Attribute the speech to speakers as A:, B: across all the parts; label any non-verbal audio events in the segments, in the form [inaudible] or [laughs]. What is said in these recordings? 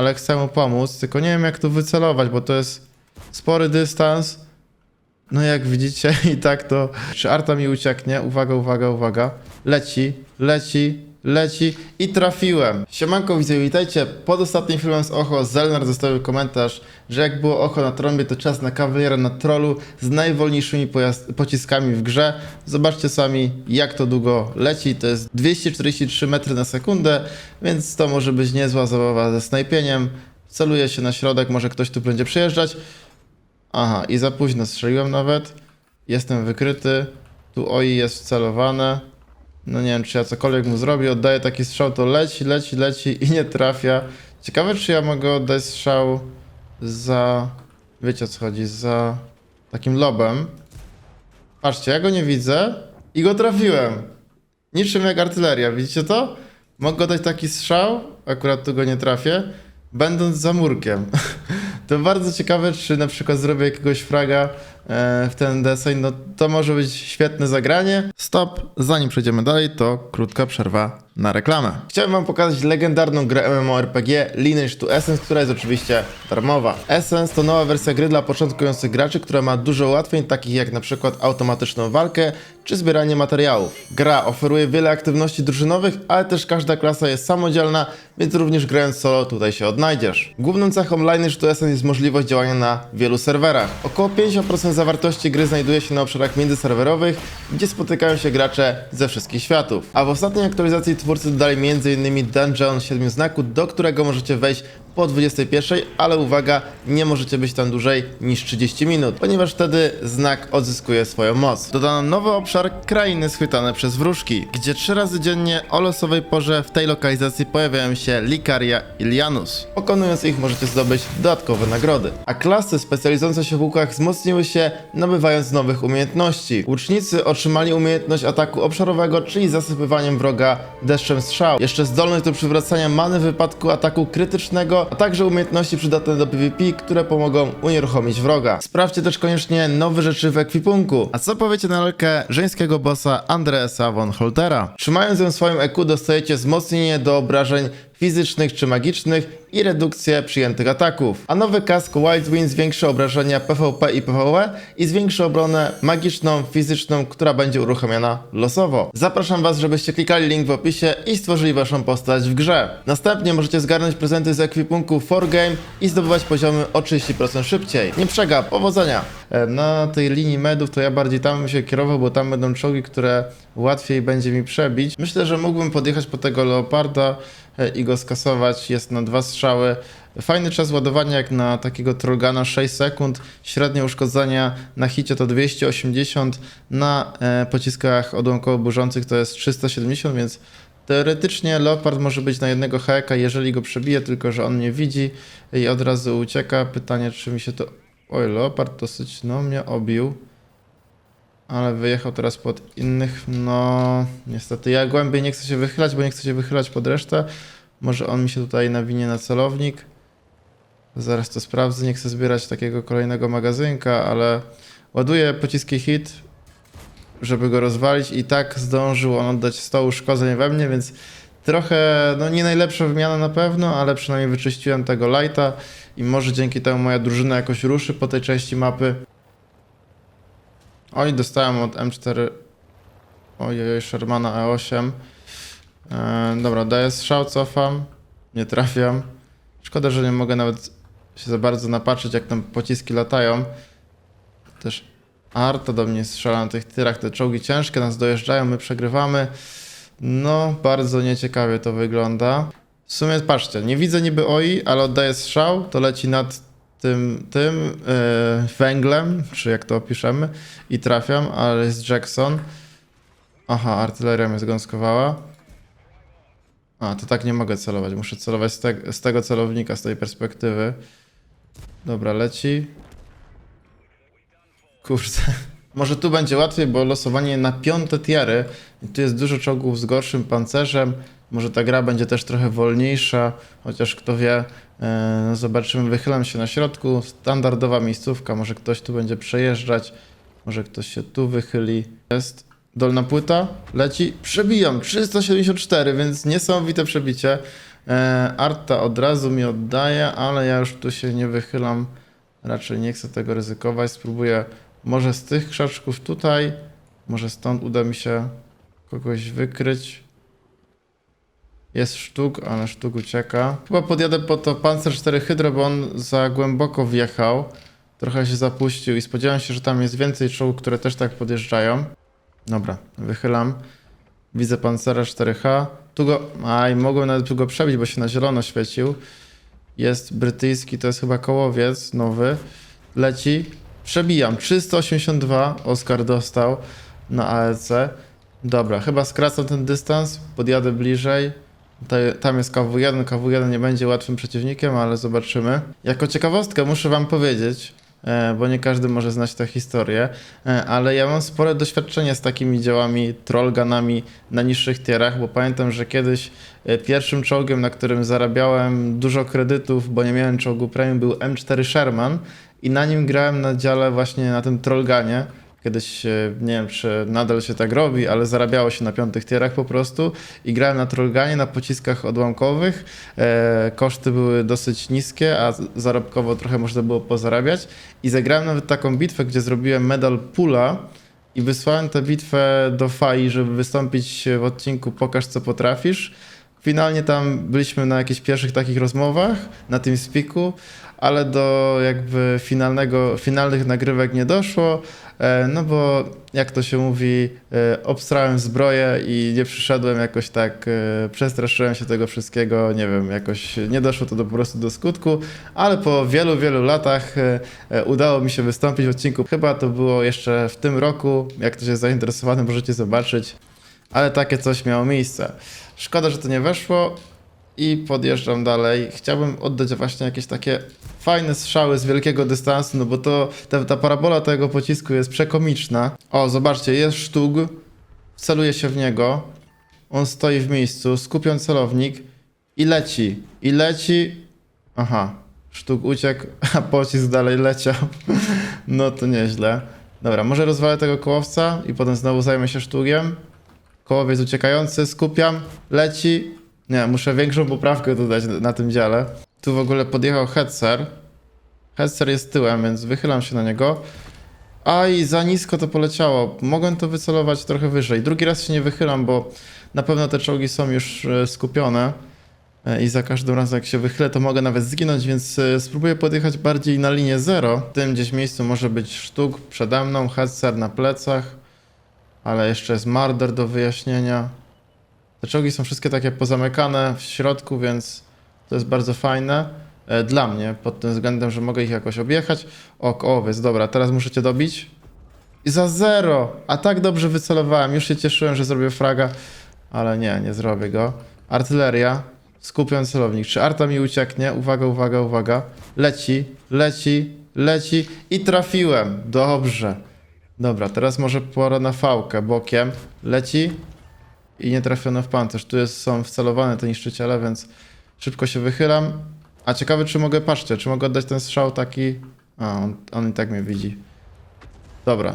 A: ale chcę mu pomóc, tylko nie wiem jak tu wycelować, bo to jest spory dystans. No jak widzicie [laughs] i tak to... Czy Arta mi ucieknie? Uwaga, uwaga, uwaga. Leci, leci, leci i trafiłem. Siemanko, widzę, witajcie. Pod ostatnim filmem z Ocho Zelnar zostawił komentarz, że jak było Ocho na trąbie, to czas na kawaliera na trollu z najwolniejszymi pociskami w grze. Zobaczcie sami, jak to długo leci. To jest 243 metry na sekundę, więc to może być niezła zabawa ze snajpieniem. Celuję się na środek, może ktoś tu będzie przyjeżdżać. Aha, i za późno strzeliłem nawet. Jestem wykryty. Tu OI jest wcelowane. No nie wiem, czy ja cokolwiek mu zrobię. Oddaję taki strzał, to leci, leci, leci i nie trafia. Ciekawe, czy ja mogę oddać strzał za... Wiecie o co chodzi? Za takim lobem. Patrzcie, ja go nie widzę i go trafiłem. Niczym jak artyleria, widzicie to? Mogę dać taki strzał, akurat tu go nie trafię, będąc za murkiem. [laughs] To bardzo ciekawe, czy na przykład zrobię jakiegoś fraga w ten deseń, no to może być świetne zagranie. Stop, zanim przejdziemy dalej, to krótka przerwa na reklamę. Chciałem wam pokazać legendarną grę MMORPG Lineage to Essence, która jest oczywiście darmowa. Essence to nowa wersja gry dla początkujących graczy, która ma dużo ułatwień, takich jak na przykład automatyczną walkę czy zbieranie materiałów. Gra oferuje wiele aktywności drużynowych, ale też każda klasa jest samodzielna, więc również grając solo tutaj się odnajdziesz. Główną cechą Lineage to jest możliwość działania na wielu serwerach. Około 50% zawartości gry znajduje się na obszarach międzyserwerowych, gdzie spotykają się gracze ze wszystkich światów. A w ostatniej aktualizacji twórcy dodali m.in. Dungeon 7 znaku, do którego możecie wejść po 21, ale uwaga, nie możecie być tam dłużej niż 30 minut, ponieważ wtedy znak odzyskuje swoją moc. Dodano nowy obszar krainy schwytane przez wróżki, gdzie trzy razy dziennie o losowej porze w tej lokalizacji pojawiają się Likaria i Lianus. Pokonując ich możecie zdobyć dodatkowe nagrody. A klasy specjalizujące się w łukach wzmocniły się, nabywając nowych umiejętności. Łucznicy otrzymali umiejętność ataku obszarowego, czyli zasypywaniem wroga deszczem strzał. Jeszcze zdolność do przywracania many w wypadku ataku krytycznego, a także umiejętności przydatne do PvP, które pomogą unieruchomić wroga. Sprawdźcie też koniecznie nowe rzeczy w ekwipunku. A co powiecie na lalkę żeńskiego bossa Andreasa von Holtera? Trzymając ją w swoim EQ dostajecie wzmocnienie do obrażeń fizycznych czy magicznych i redukcję przyjętych ataków. A nowy kask Wild Wind zwiększy obrażenia PvP i PvE i zwiększy obronę magiczną, fizyczną, która będzie uruchamiana losowo. Zapraszam Was, żebyście klikali link w opisie i stworzyli Waszą postać w grze. Następnie możecie zgarnąć prezenty z ekwipunku 4Game i zdobywać poziomy o 30% szybciej. Nie przegap, powodzenia! E, Na tej linii medów to ja bardziej tam bym się kierował, bo tam będą czołgi, które łatwiej będzie mi przebić. Myślę, że mógłbym podjechać po tego Leoparda i go skasować. Jest na dwa strzały. Fajny czas ładowania jak na takiego Trollgana 6 sekund. Średnie uszkodzenia na hicie to 280, na e, pociskach odłamkowo burzących to jest 370, więc teoretycznie Leopard może być na jednego heka, jeżeli go przebije, tylko że on mnie widzi i od razu ucieka. Pytanie, czy mi się to... Oj, Leopard dosyć, no, mnie obił. Ale wyjechał teraz pod innych, no niestety ja głębiej nie chcę się wychylać, bo nie chcę się wychylać pod resztę. Może on mi się tutaj nawinie na celownik. Zaraz to sprawdzę, nie chcę zbierać takiego kolejnego magazynka, ale ładuję pociski hit, żeby go rozwalić i tak zdążył on oddać 100 uszkodzeń we mnie, więc trochę, no nie najlepsza wymiana na pewno, ale przynajmniej wyczyściłem tego lighta i może dzięki temu moja drużyna jakoś ruszy po tej części mapy. Oj, dostałem od M4. Ojej, Shermana E8. E, dobra, daję strzał, cofam. Nie trafiam. Szkoda, że nie mogę nawet się za bardzo napatrzeć, jak tam pociski latają. Też Arta do mnie strzela na tych tyrach. Te czołgi ciężkie nas dojeżdżają, my przegrywamy. No, bardzo nieciekawie to wygląda. W sumie patrzcie, nie widzę niby OI, ale oddaję strzał, to leci nad tym, tym yy, węglem, czy jak to opiszemy, i trafiam, ale jest Jackson. Aha, artyleria mnie zgąskowała. A, to tak nie mogę celować, muszę celować z, te, z tego celownika, z tej perspektywy. Dobra, leci. Kurde. Może tu będzie łatwiej, bo losowanie na piąte tiery. I tu jest dużo czołgów z gorszym pancerzem. Może ta gra będzie też trochę wolniejsza, chociaż kto wie. No zobaczymy, wychylam się na środku. Standardowa miejscówka, może ktoś tu będzie przejeżdżać. Może ktoś się tu wychyli. Jest dolna płyta, leci. Przebijam 374, więc niesamowite przebicie. E, Arta od razu mi oddaje, ale ja już tu się nie wychylam. Raczej nie chcę tego ryzykować. Spróbuję może z tych krzaczków tutaj, może stąd uda mi się kogoś wykryć. Jest sztuk, ale sztuk ucieka. Chyba podjadę po to Panzer 4 Hydro, bo on za głęboko wjechał. Trochę się zapuścił i spodziewałem się, że tam jest więcej czołgów, które też tak podjeżdżają. Dobra, wychylam. Widzę Pancera 4H. Tu go... Aj, mogłem nawet tu go przebić, bo się na zielono świecił. Jest brytyjski, to jest chyba kołowiec nowy. Leci. Przebijam. 382 Oskar dostał na AEC. Dobra, chyba skracam ten dystans, podjadę bliżej. Tam jest KW1, KW1 nie będzie łatwym przeciwnikiem, ale zobaczymy. Jako ciekawostkę muszę wam powiedzieć, e, bo nie każdy może znać tę historię, e, ale ja mam spore doświadczenie z takimi działami, trollganami na niższych tierach, bo pamiętam, że kiedyś e, pierwszym czołgiem, na którym zarabiałem dużo kredytów, bo nie miałem czołgu premium, był M4 Sherman i na nim grałem na dziale właśnie na tym trollganie. Kiedyś, nie wiem czy nadal się tak robi, ale zarabiało się na piątych tierach po prostu i grałem na trollganie, na pociskach odłamkowych. E, koszty były dosyć niskie, a zarobkowo trochę można było pozarabiać. I zagrałem nawet taką bitwę, gdzie zrobiłem medal pula i wysłałem tę bitwę do FAI, żeby wystąpić w odcinku Pokaż co potrafisz. Finalnie tam byliśmy na jakichś pierwszych takich rozmowach na tym spiku, ale do jakby finalnego, finalnych nagrywek nie doszło, e, no bo jak to się mówi, e, obstrałem zbroję i nie przyszedłem jakoś tak, e, przestraszyłem się tego wszystkiego, nie wiem, jakoś nie doszło to do, po prostu do skutku, ale po wielu, wielu latach udało mi się wystąpić w odcinku. Chyba to było jeszcze w tym roku, jak ktoś jest zainteresowany, możecie zobaczyć, ale takie coś miało miejsce. Szkoda, że to nie weszło i podjeżdżam dalej. Chciałbym oddać właśnie jakieś takie fajne strzały z wielkiego dystansu, no bo to ta, ta parabola tego pocisku jest przekomiczna. O, zobaczcie, jest sztug, celuje się w niego, on stoi w miejscu, skupią celownik i leci, i leci. Aha, sztuk uciekł, [laughs] a pocisk dalej leciał. [laughs] No to nieźle. Dobra, może rozwalę tego kołowca i potem znowu zajmę się sztugiem. Kołowiec uciekający, skupiam, leci. Nie, muszę większą poprawkę dodać na- tym dziale. Tu w ogóle podjechał Hetzer. Hetzer jest tyłem, więc wychylam się na niego. A i za nisko to poleciało. Mogłem to wycelować trochę wyżej. Drugi raz się nie wychylam, bo na pewno te czołgi są już e, skupione. E, I za każdym razem jak się wychylę, to mogę nawet zginąć, więc e, spróbuję podjechać bardziej na linię zero. W tym gdzieś miejscu może być sztuk przede mną, Hetzer na plecach. Ale jeszcze jest Marder do wyjaśnienia. Te czołgi są wszystkie takie pozamykane w środku, więc to jest bardzo fajne. E, Dla mnie, pod tym względem, że mogę ich jakoś objechać. O, kołowiec, dobra, teraz muszę cię dobić. I za zero! A tak dobrze wycelowałem. Już się cieszyłem, że zrobię fraga, ale nie, nie zrobię go. Artyleria. Skupiam celownik. Czy Arta mi ucieknie? Uwaga, uwaga, uwaga. Leci, leci, leci i trafiłem. Dobrze. Dobra, teraz może pora na fałkę bokiem. Leci i nie trafiono w pancerz. Tu jest, są wcelowane te niszczyciele, więc szybko się wychylam. A ciekawe, czy mogę, patrzcie, czy mogę oddać ten strzał taki... A, on, on i tak mnie widzi. Dobra,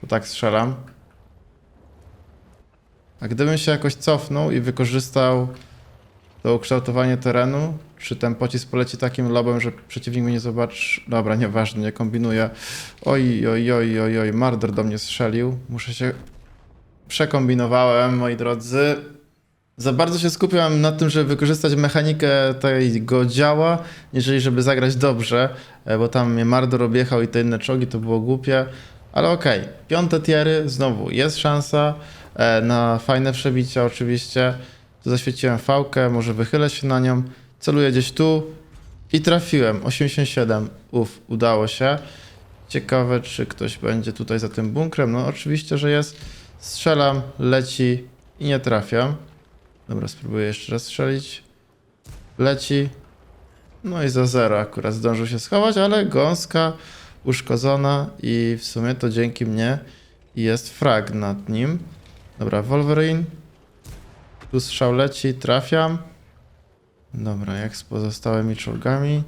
A: to tak strzelam. A gdybym się jakoś cofnął i wykorzystał to ukształtowanie terenu, czy ten pocisk poleci takim lobem, że przeciwnik mnie nie zobaczy... Dobra, nieważne, nie kombinuję. Oj, oj, oj, oj, oj, Marder do mnie strzelił. Muszę się... Przekombinowałem, moi drodzy. Za bardzo się skupiam na tym, żeby wykorzystać mechanikę tego działa, jeżeli żeby zagrać dobrze, e, bo tam mnie Mardor objechał i te inne czołgi, to było głupie. Ale okej, piąte tiery, znowu jest szansa e, na fajne przebicia oczywiście. Zaświeciłem fałkę, może wychylę się na nią, celuję gdzieś tu i trafiłem, 87, uff, udało się. Ciekawe, czy ktoś będzie tutaj za tym bunkrem, no oczywiście, że jest. Strzelam, leci i nie trafiam. Dobra, spróbuję jeszcze raz strzelić. Leci. No i za zero akurat zdążył się schować, ale gąska uszkodzona i w sumie to dzięki mnie jest frag nad nim. Dobra, Wolverine. Tu strzał leci, trafiam. Dobra, jak z pozostałymi czołgami?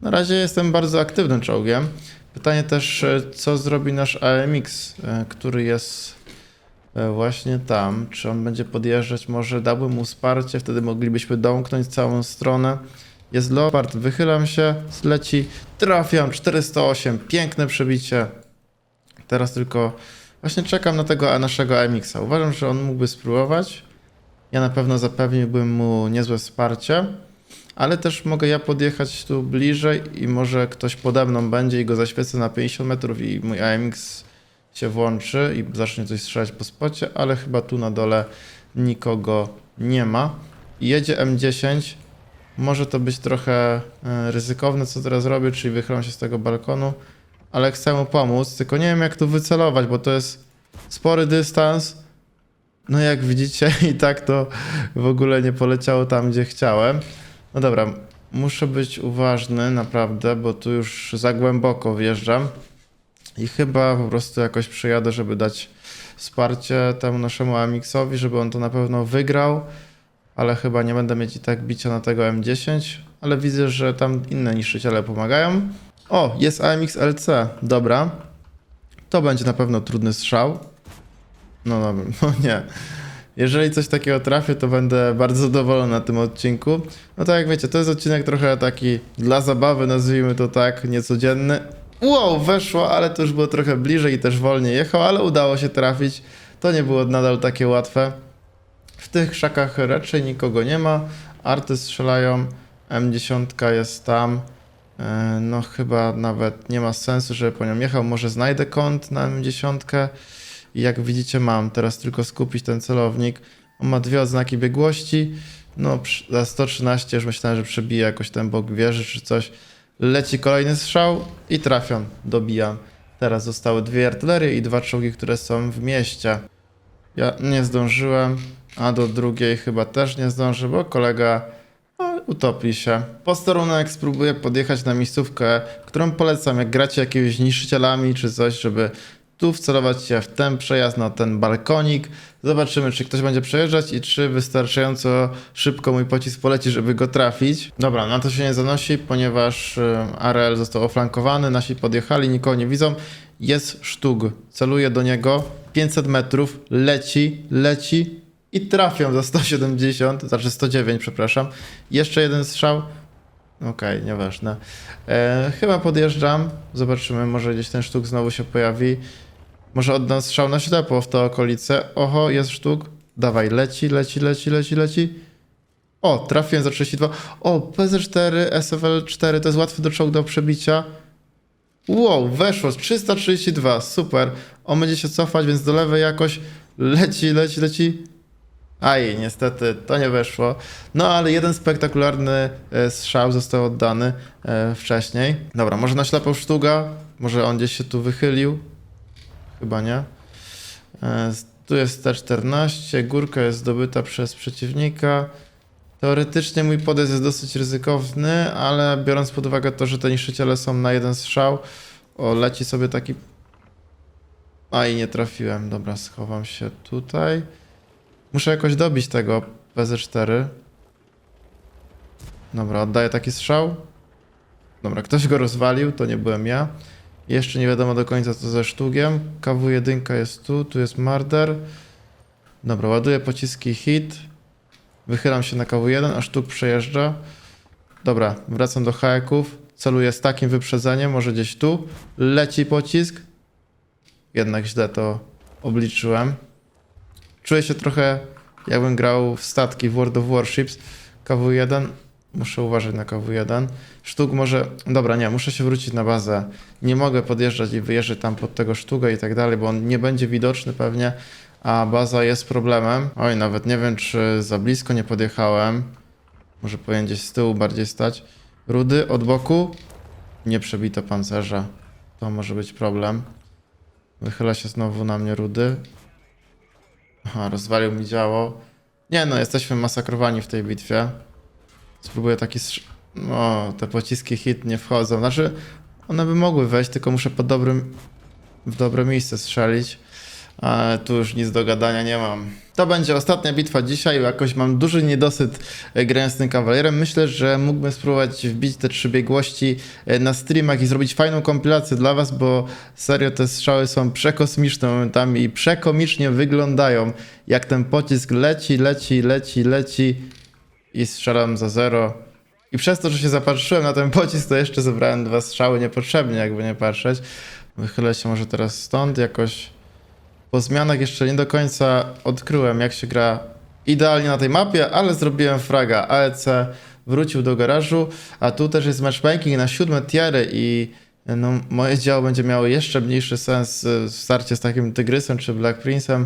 A: Na razie jestem bardzo aktywnym czołgiem. Pytanie też, e, co zrobi nasz AMX, e, który jest e, właśnie tam. Czy on będzie podjeżdżać? Może dałbym mu wsparcie, wtedy moglibyśmy domknąć całą stronę. Jest Leopard, wychylam się, leci, trafiam, 408, piękne przebicie. Teraz tylko właśnie czekam na tego naszego AMX-a. Uważam, że on mógłby spróbować. Ja na pewno zapewniłbym mu niezłe wsparcie, ale też mogę ja podjechać tu bliżej i może ktoś pode mną będzie i go zaświecę na 50 metrów i mój AMX się włączy i zacznie coś strzelać po spocie, ale chyba tu na dole nikogo nie ma. Jedzie M10. Może to być trochę e, ryzykowne, co teraz robię, czyli wychylam się z tego balkonu, ale chcę mu pomóc, tylko nie wiem jak tu wycelować, bo to jest spory dystans. No jak widzicie [laughs] i tak to w ogóle nie poleciało tam, gdzie chciałem. No dobra, muszę być uważny naprawdę, bo tu już za głęboko wjeżdżam. I chyba po prostu jakoś przyjadę, żeby dać wsparcie temu naszemu AMX-owi, żeby on to na pewno wygrał. Ale chyba nie będę mieć i tak bicia na tego M10. Ale widzę, że tam inne niszczyciele pomagają. O, jest AMX LC. Dobra. To będzie na pewno trudny strzał. No dobra, [laughs] no nie. Jeżeli coś takiego trafię, to będę bardzo zadowolony na tym odcinku. No tak jak wiecie, to jest odcinek trochę taki dla zabawy, nazwijmy to tak, niecodzienny. Wow, weszło, ale to już było trochę bliżej i też wolniej jechał, ale udało się trafić. To nie było nadal takie łatwe. W tych krzakach raczej nikogo nie ma. Arty strzelają, M10 jest tam. E, No chyba nawet nie ma sensu, żeby po nią jechał. Może znajdę kąt na M10. I jak widzicie mam teraz tylko skupić ten celownik. On ma dwie odznaki biegłości. No za 113 już myślałem, że przebije jakoś ten bok wieży czy coś. Leci kolejny strzał i trafiam, dobijam. Teraz zostały dwie artylerie i dwa czołgi, które są w mieście. Ja nie zdążyłem, a do drugiej chyba też nie zdążę, bo kolega no, utopi się. Posterunek spróbuję podjechać na miejscówkę, którą polecam, jak gracie jakimiś niszczycielami czy coś, żeby tu wcelować się w ten przejazd na ten balkonik. Zobaczymy, czy ktoś będzie przejeżdżać i czy wystarczająco szybko mój pocisk poleci, żeby go trafić. Dobra, na to się nie zanosi, ponieważ Arel został oflankowany, nasi podjechali, nikogo nie widzą. Jest sztug, celuję do niego, 500 metrów, leci, leci i trafią za 170, znaczy 109, przepraszam. Jeszcze jeden strzał, Okej, nieważne. E, chyba podjeżdżam. Zobaczymy, może gdzieś ten sztuk znowu się pojawi. Może oddam strzał na ślepo w te okolice. Oho, jest sztuk. Dawaj, leci, leci, leci, leci, leci. O, trafiłem za 32. O, PZ4, SFL4 to jest łatwy do czołg do przebicia. Wow, weszło, 332, super. On będzie się cofać, więc do lewej jakoś leci, leci, leci. Aj, niestety, to nie weszło. No, ale jeden spektakularny e, strzał został oddany e, wcześniej. Dobra, może na ślepą sztuga? Może on gdzieś się tu wychylił? Chyba nie. E, tu jest T14, górka jest zdobyta przez przeciwnika. Teoretycznie mój podejść jest dosyć ryzykowny, ale biorąc pod uwagę to, że te niszczyciele są na jeden strzał, o, leci sobie taki... A i nie trafiłem. Dobra, schowam się tutaj. Muszę jakoś dobić tego PZ4. Dobra, oddaję taki strzał. Dobra, ktoś go rozwalił, to nie byłem ja. Jeszcze nie wiadomo do końca co ze sztugiem. KW1 jest tu, tu jest Marder. Dobra, ładuję pociski hit. Wychylam się na KW1, a sztuk przejeżdża. Dobra, wracam do haeków. Celuję z takim wyprzedzeniem, może gdzieś tu. Leci pocisk. Jednak źle to obliczyłem. Czuję się trochę jakbym grał w statki w World of Warships. KW1. Muszę uważać na KW1. Sztuk może... Dobra, nie, muszę się wrócić na bazę. Nie mogę podjeżdżać i wyjeżdżać tam pod tego sztuga i tak dalej, bo on nie będzie widoczny pewnie, a baza jest problemem. Oj, nawet nie wiem, czy za blisko nie podjechałem. Może powinien gdzieś z tyłu bardziej stać. Rudy od boku. Nie przebito pancerza. To może być problem. Wychyla się znowu na mnie rudy. Aha, rozwalił mi działo. Nie no, jesteśmy masakrowani w tej bitwie. Spróbuję taki... O, te pociski hit nie wchodzą. Znaczy, one by mogły wejść, tylko muszę pod dobrym... w dobre miejsce strzelić. ale tu już nic do gadania nie mam. To będzie ostatnia bitwa dzisiaj, jakoś mam duży niedosyt e, grając z tym kawalerem. Myślę, że mógłbym spróbować wbić te trzy biegłości e, na streamach i zrobić fajną kompilację dla was, bo serio te strzały są przekosmiczne momentami i przekomicznie wyglądają, jak ten pocisk leci, leci, leci, leci i strzelam za zero. I przez to, że się zapatrzyłem na ten pocisk, to jeszcze zebrałem dwa strzały niepotrzebnie, jakby nie patrzeć. Wychylę się może teraz stąd jakoś. Po zmianach jeszcze nie do końca odkryłem, jak się gra idealnie na tej mapie, ale zrobiłem fraga. AEC wrócił do garażu, a tu też jest matchmaking na siódme tiery i no, moje działo będzie miało jeszcze mniejszy sens y, w starcie z takim Tygrysem czy Black Prince'em.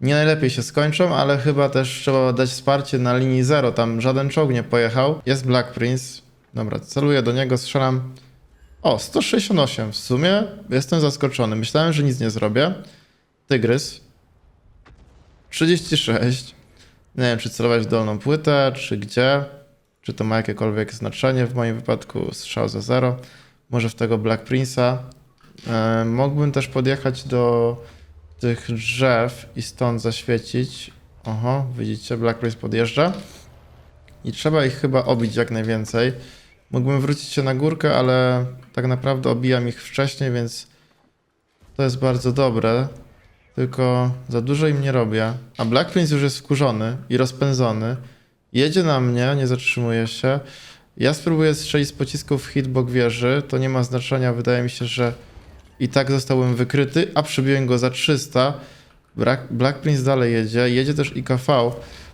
A: Nie najlepiej się skończą, ale chyba też trzeba dać wsparcie na linii zero. Tam żaden czołg nie pojechał. Jest Black Prince. Dobra, celuję do niego, strzelam. O, 168. W sumie jestem zaskoczony. Myślałem, że nic nie zrobię. Tygrys. 36. Nie wiem, czy celować w dolną płytę, czy gdzie. Czy to ma jakiekolwiek znaczenie w moim wypadku. Strzał za 0. Może w tego Black Prince'a. E, mógłbym też podjechać do tych drzew i stąd zaświecić. Oho, widzicie, Black Prince podjeżdża. I trzeba ich chyba obić jak najwięcej. Mógłbym wrócić się na górkę, ale tak naprawdę obijam ich wcześniej, więc to jest bardzo dobre. Tylko za dużo im nie robię. A Black Prince już jest wkurzony i rozpędzony. Jedzie na mnie, nie zatrzymuje się. Ja spróbuję strzelić z pocisków w hitbox wieży. To nie ma znaczenia. Wydaje mi się, że i tak zostałem wykryty, a przybiłem go za 300. Black, Prince dalej jedzie. Jedzie też IKV,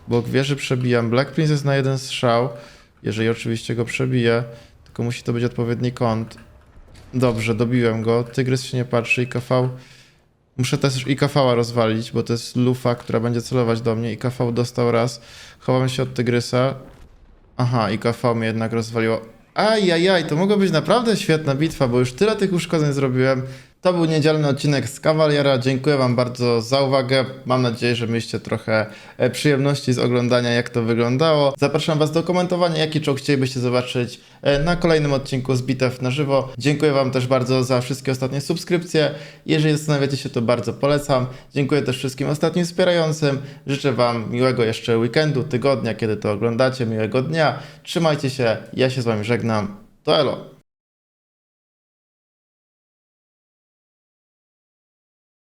A: bo wieży przebijam. Black Prince jest na jeden strzał, jeżeli oczywiście go przebiję. Tylko musi to być odpowiedni kąt. Dobrze, dobiłem go. Tygrys się nie patrzy. IKV. Muszę też IKV rozwalić, bo to jest lufa, która będzie celować do mnie. IKV dostał raz. Chowam się od Tygrysa. Aha, IKV mnie jednak rozwaliło. Ajajaj, to mogła być naprawdę świetna bitwa, bo już tyle tych uszkodzeń zrobiłem. To był niedzielny odcinek z Kawaliera. Dziękuję Wam bardzo za uwagę. Mam nadzieję, że mieliście trochę e, przyjemności z oglądania, jak to wyglądało. Zapraszam Was do komentowania, jaki czołg chcielibyście zobaczyć e, na kolejnym odcinku z Bitew na żywo. Dziękuję Wam też bardzo za wszystkie ostatnie subskrypcje. Jeżeli zastanawiacie się, to bardzo polecam. Dziękuję też wszystkim ostatnim wspierającym. Życzę Wam miłego jeszcze weekendu, tygodnia, kiedy to oglądacie, miłego dnia. Trzymajcie się, ja się z Wami żegnam. To elo!